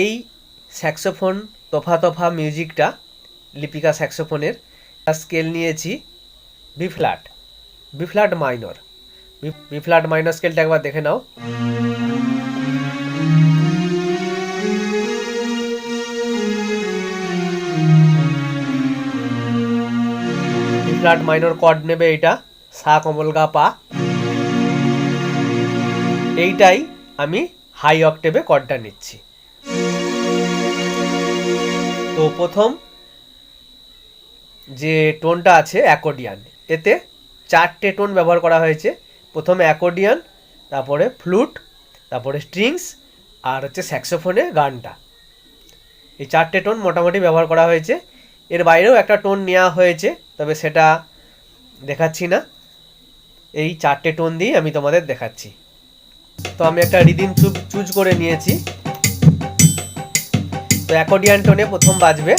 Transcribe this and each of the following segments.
এই স্যাক্সোফোন তফা তফা মিউজিকটা লিপিকা স্যাক্সোফোনের স্কেল নিয়েছি B flat B flat minor B flat minor স্কেলটা একবার দেখে নাও। বি ফ্ল্যাট মাইনর কর্ড নেবে এটা সা কমল গা পা। এইটাই আমি হাই অক্টেভে কর্ডটা নিচ্ছি। তো প্রথম যে টোনটা আছে অ্যাকোডিয়ান এতে চারটে টোন ব্যবহার করা হয়েছে। প্রথমে অ্যাকোডিয়ান তারপরে ফ্লুট তারপরে স্ট্রিংস আর হচ্ছে স্যাক্সোফোনে গানটা। এই চারটে টোন মোটামুটি ব্যবহার করা হয়েছে। এর বাইরেও একটা টোন নেওয়া হয়েছে, তবে সেটা দেখাচ্ছি না। এই চারটে টোন দিয়েই আমি তোমাদের দেখাচ্ছি। তো আমি একটা রিদিম চুজ করে নিয়েছি। তো টোনে প্রথম বাজবে।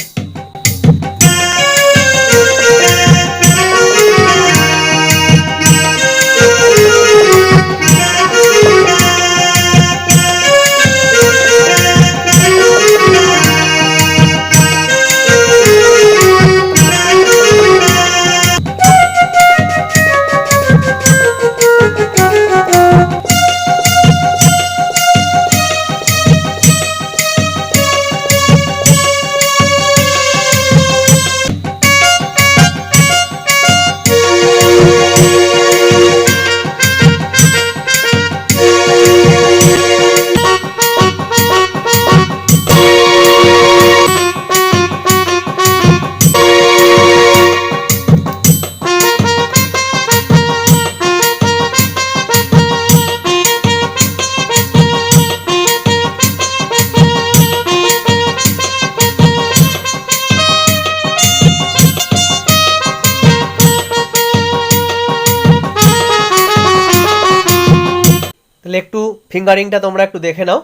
ফিঙ্গারিংটা তোমরা একটু দেখে নাও।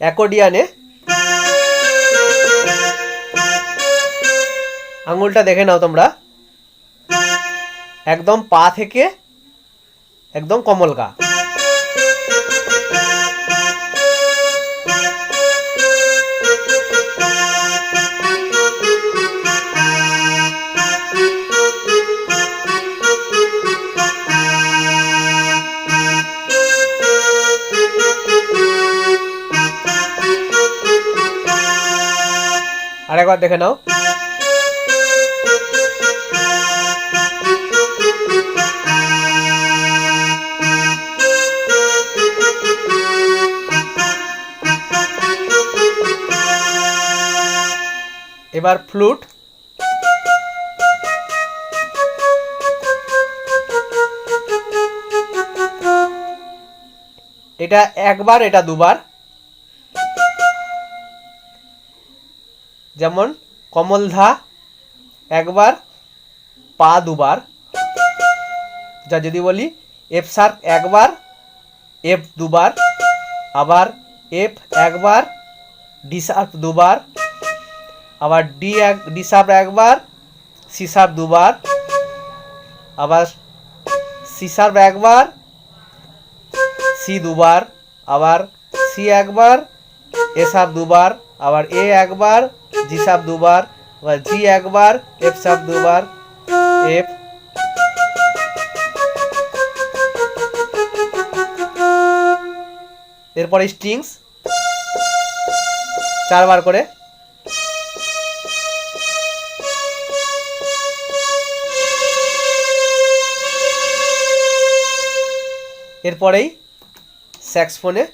অ্যাকোডিয়ানে আঙুলটা দেখে নাও তোমরা। একদম পা থেকে একদম কমলকা আরেকবার দেখে নাও। এবার ফ্লুট এটা একবার এটা দুবার। যেমন কমল ধা, একবার, পা দুবার। যা যদি বলি, এফ সার্ক একবার, এফ দুবার, আবার এফ একবার, ডি সার্প দুবার, আবার ডি এক, ডি সার্প একবার, সি সার্প দুবার, আবার সি সার্প একবার, সি দুবার, আবার সি একবার, এ সার্প দুবার, আবার এ একবার জি সাপ দুবার আবার জি একবার, এফ সাপ দুবার, এফ। এরপরে স্ট্রিংস। চারবার করে। এরপরেই স্যাক্সফোনে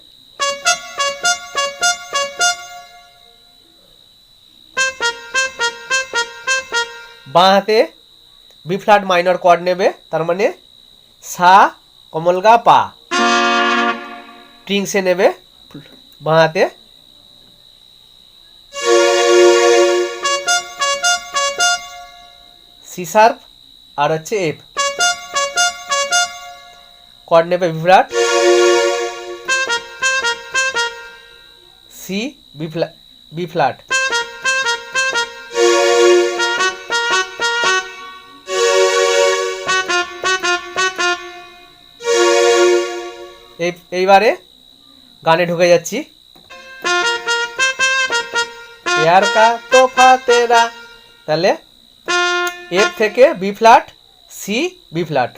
বাঁ হাতে বি ফ্ল্যাট মাইনর কর্ড নেবে, তার মানে সা কমলগা পা। ট্রিংসে নেবে বাঁ হাতে সি শার্প আর হচ্ছে এফ কর্ড নেবে B C B flat B flat এই, এইবারে গানে ঢুকে যাচ্ছি। এয়ার কা তাহলে এর থেকে B flat, C B flat.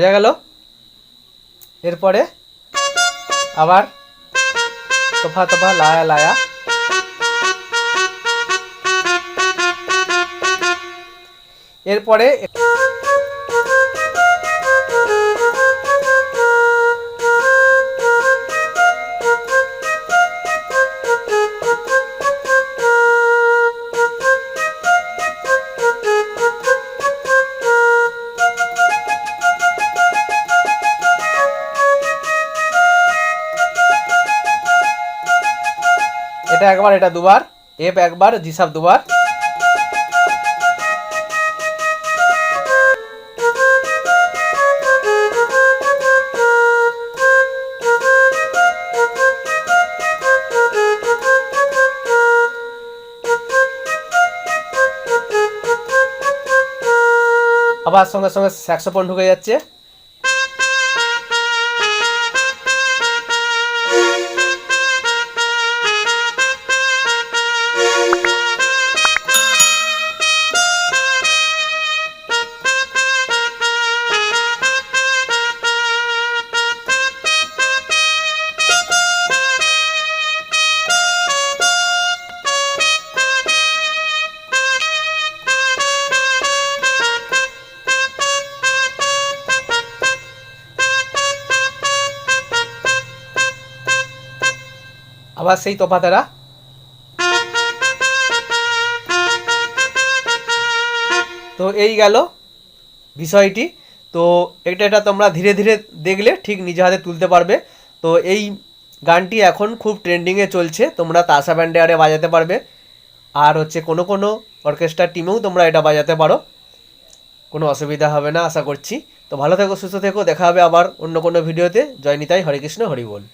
বোঝা গেল। এরপরে আবার তোফা তোফা লায়া লায়া। এরপরে এটা একবার এটা দুবার এফ একবার জিসাব দুবার। আবার সঙ্গে সঙ্গে স্যাক্সোফোন ঢুকে যাচ্ছে। আবার সেই তোফাতেরা তো এই গেল বিষয়টি। তো এটা এটা তোমরা ধীরে ধীরে দেখলে ঠিক নিজে হাতে তুলতে পারবে। তো এই গানটি এখন খুব ট্রেন্ডিংয়ে চলছে, তোমরা তাসা ব্যান্ডে আরে বাজাতে পারবে। আর হচ্ছে কোনো কোনো অর্কেস্ট্রার টিমেও তোমরা এটা বাজাতে পারো। কোনো অসুবিধা হবে না, আশা করছি। তো ভালো থেকো, সুস্থ থেকো, দেখা হবে আবার অন্য কোনো ভিডিওতে জয় নিতাই, হরে কৃষ্ণ, হরি বল।